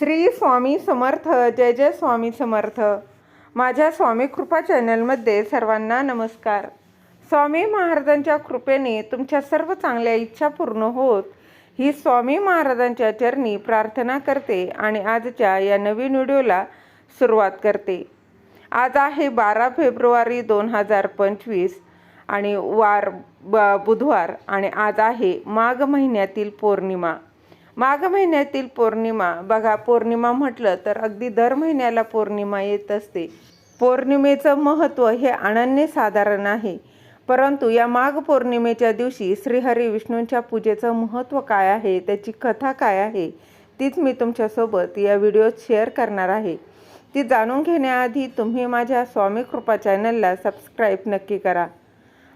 श्री स्वामी समर्थ जय जय स्वामी समर्थ. माझ्या स्वामी कृपा चॅनलमध्ये सर्वांना नमस्कार. स्वामी महाराजांच्या कृपेने तुमच्या सर्व चांगल्या इच्छा पूर्ण होत ही स्वामी महाराजांच्या चरणी प्रार्थना करते आणि आजच्या या नवीन व्हिडिओला सुरुवात करते. आज आहे बारा फेब्रुवारी दोन हजार पंचवीस आणि वार ब बुधवार आणि आज आहे माघ महिन्यातील पौर्णिमा. माघ महिन्यातील पौर्णिमा बघा पौर्णिमा म्हटलं तर अगदी दर महिन्याला पौर्णिमा येत असते. पौर्णिमेचं महत्त्व हे अनन्यसाधारण आहे. परंतु या माघ पौर्णिमेच्या दिवशी श्रीहरी विष्णूंच्या पूजेचं महत्त्व काय आहे त्याची कथा काय आहे तीच मी तुमच्यासोबत या व्हिडिओत शेअर करणार आहे. ती जाणून घेण्याआधी तुम्ही माझ्या स्वामी कृपा चॅनलला सबस्क्राईब नक्की करा.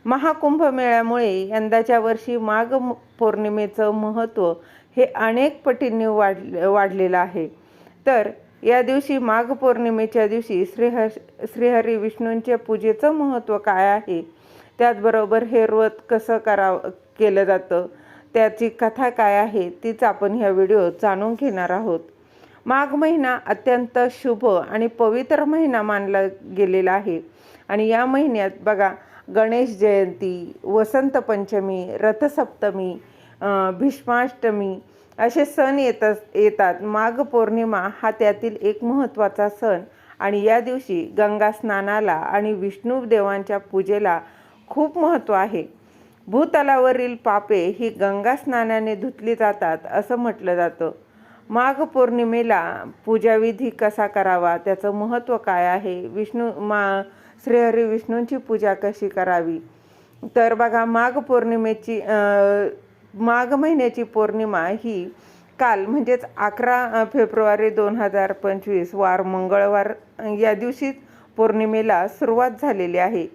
महाकुंभमेळ्यामुळे यंदाच्या वर्षी माघ म- पौर्णिमेचं महत्त्व हे अनेक पटींनी वाढ वाढलेलं आहे. तर या दिवशी माघ पौर्णिमेच्या दिवशी श्रीहर श्रीहरी विष्णूंच्या पूजेचं महत्त्व काय आहे? त्याचबरोबर हे व्रत कसं करावं केलं जातं? त्याची कथा काय आहे? तीच आपण ह्या व्हिडिओत जाणून घेणार आहोत. माघ महिना अत्यंत शुभ आणि पवित्र महिना मानला गेलेला आहे. आणि या महिन्यात बघा गणेश जयंती वसंत पंचमी रथसप्तमी भीष्माष्टमी असे सण येत येतात. माघ पौर्णिमा हा त्यातील एक महत्त्वाचा सण आणि या दिवशी गंगा स्नानाला आणि विष्णू देवांच्या पूजेला खूप महत्त्व आहे. भूतलावरील पापे ही गंगा स्नानाने धुतली जातात असं म्हटलं जातं. माघ पौर्णिमेला पूजाविधी कसा करावा? त्याचं महत्त्व काय आहे? विष्णू मा श्रीहरी विष्णूंची पूजा कशी करावी? तर बघा माघ पौर्णिमेची माघ महिन्याची पौर्णिमा ही काल म्हणजेच अकरा फेब्रुवारी दोन हजार पंचवीस वार मंगळवार या दिवशीच पौर्णिमेला सुरुवात झालेली आहे.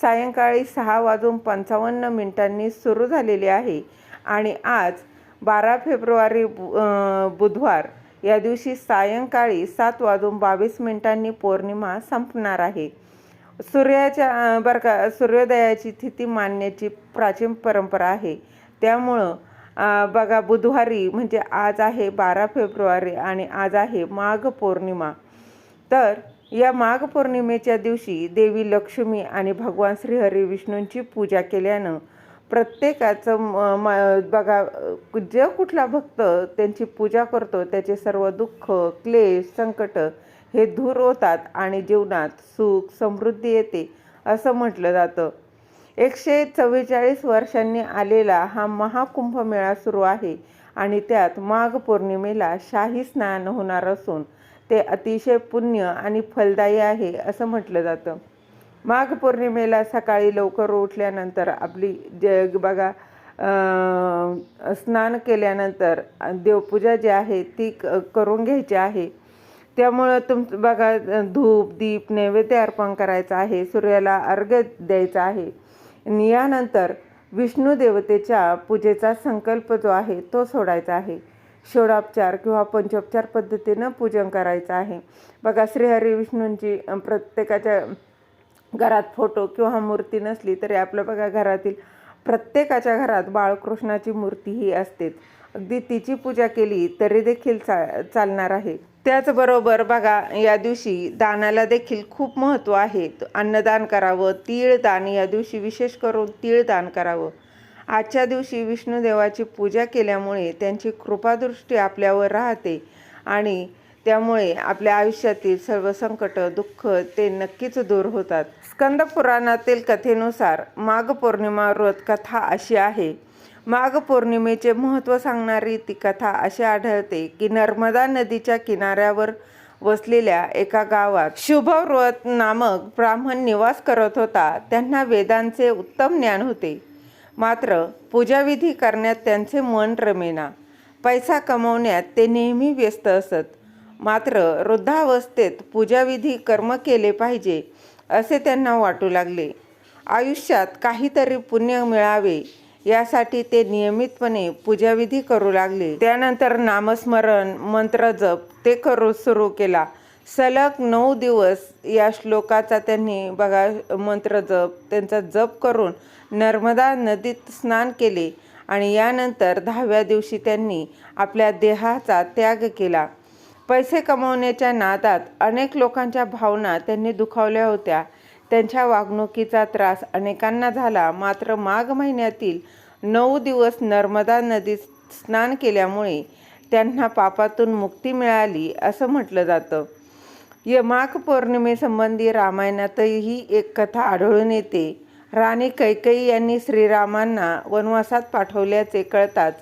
सायंकाळी सहा वाजून पंचावन्न मिनिटांनी सुरू झालेली आहे आणि आज बारा फेब्रुवारी बु- बुधवार या दिवशी सायंकाळी सात वाजून बावीस मिनिटांनी पौर्णिमा संपणार आहे. सूर्याच्या बरं का सूर्योदयाची तिथी मानण्याची प्राचीन परंपरा आहे. त्यामुळं बघा बुधवारी म्हणजे आज आहे बारा फेब्रुवारी आणि आज आहे माघ पौर्णिमा. तर या माघ पौर्णिमेच्या दिवशी देवी लक्ष्मी आणि भगवान श्रीहरी विष्णूंची पूजा केल्यानं प्रत्येकाचं म- म- बघा जे कुठला भक्त त्यांची पूजा करतो त्याचे सर्व दुःख क्लेश संकट हे धूर होतात आणि जीवनात सुख समृद्धी येते असं म्हटलं जातं. एकशे चव्वेचाळीस वर्षांनी आलेला हा महाकुंभमेळा सुरू आहे आणि त्यात माघ पौर्णिमेला शाही स्नान होणार असून ते अतिशय पुण्य आणि फलदायी आहे असं म्हटलं जातं. माघ पौर्णिमेला सकाळी लवकर उठल्यानंतर आपली ज बघा स्नान केल्यानंतर देवपूजा जी आहे ती क- करून घ्यायची आहे. त्यामुळं तुम बघा धूप दीप नैवेद्य अर्पण करायचं आहे सूर्याला अर्घ्य द्यायचा आहे. आणि यानंतर विष्णू देवतेच्या पूजेचा संकल्प जो आहे तो सोडायचा आहे. षोडोपचार किंवा पंचोपचार पद्धतीनं पूजन करायचं आहे. बघा श्रीहरी विष्णूंची प्रत्येकाच्या घरात फोटो किंवा मूर्ती नसली तरी आपलं बघा घरातील प्रत्येकाच्या घरात बाळकृष्णाची मूर्ती ही असतेच. अगदी तिची पूजा केली तरी देखील चा चालणार आहे. त्याचबरोबर बघा या दिवशी दानाला देखील खूप महत्त्व आहे. अन्नदान करावं तीळ दान या दिवशी विशेष करून तीळ दान करावं. आजच्या दिवशी विष्णुदेवाची पूजा केल्यामुळे त्यांची कृपादृष्टी आपल्यावर राहते आणि त्यामुळे आपल्या आयुष्यातील सर्व संकट दुःख ते नक्कीच दूर होतात. स्कंद पुराणातील कथेनुसार माघ पौर्णिमा व्रत कथा अशी आहे. माघ पौर्णिमेचे महत्त्व सांगणारी ती कथा अशी आढळते की नर्मदा नदीच्या किनाऱ्यावर वसलेल्या एका गावात शुभव्रत नामक ब्राह्मण निवास करत होता. त्यांना वेदांचे उत्तम ज्ञान होते. मात्र पूजाविधी करण्यात त्यांचे मन रमेना. पैसा कमवण्यात ते नेहमी व्यस्त असत. मात्र वृद्धावस्थेत पूजाविधी कर्म केले पाहिजे असे त्यांना वाटू लागले. आयुष्यात काहीतरी पुण्य मिळावे यासाठी ते नियमितपणे पूजाविधी करू लागले. त्यानंतर नामस्मरण मंत्र जप ते करू सुरू केला. सलग नऊ दिवस या श्लोकाचा त्यांनी बघा मंत्र जप त्यांचा जप करून नर्मदा नदीत स्नान केले आणि यानंतर दहाव्या दिवशी त्यांनी आपल्या देहाचा त्याग केला. पैसे कमवण्याच्या नादात अनेक लोकांच्या भावना त्यांनी दुखावल्या होत्या. त्यांच्या वागणुकीचा त्रास अनेकांना झाला. मात्र माघ महिन्यातील नऊ दिवस नर्मदा नदीत स्नान केल्यामुळे त्यांना पापातून मुक्ती मिळाली असं म्हटलं जातं. य माघ पौर्णिमेसंबंधी रामायणातही एक कथा आढळून येते. राणी कैकेयी यांनी श्रीरामांना वनवासात पाठवल्याचे कळताच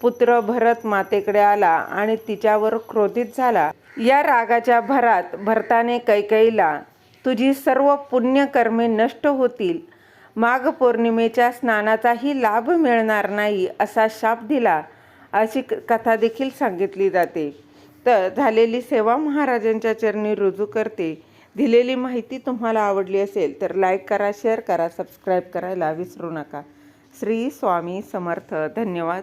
पुत्र भरत मातेकडे आला आणि तिच्यावर क्रोधित झाला. या रागाच्या भरात भरताने कैकेयीला तुझी सर्व पुण्यकर्मे नष्ट होतील. माघ पौर्णिमेच्या स्नानाचाही लाभ मिळणार नाही असा शाप दिला. अशी क- कथा देखील सांगितली जाते. तर झालेली सेवा महाराजांच्या चरणी रुजू करते. दिलेली माहिती तुम्हाला आवडली असेल तर लाईक करा शेअर करा सबस्क्राईब करायला विसरू नका. श्री स्वामी समर्थ. धन्यवाद.